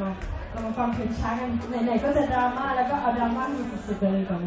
มาเรามาฟังเพลงช้ากันไหนๆก็จะดราม่าแล้วก็เอาดราม่ามีสุดๆเลยก่อน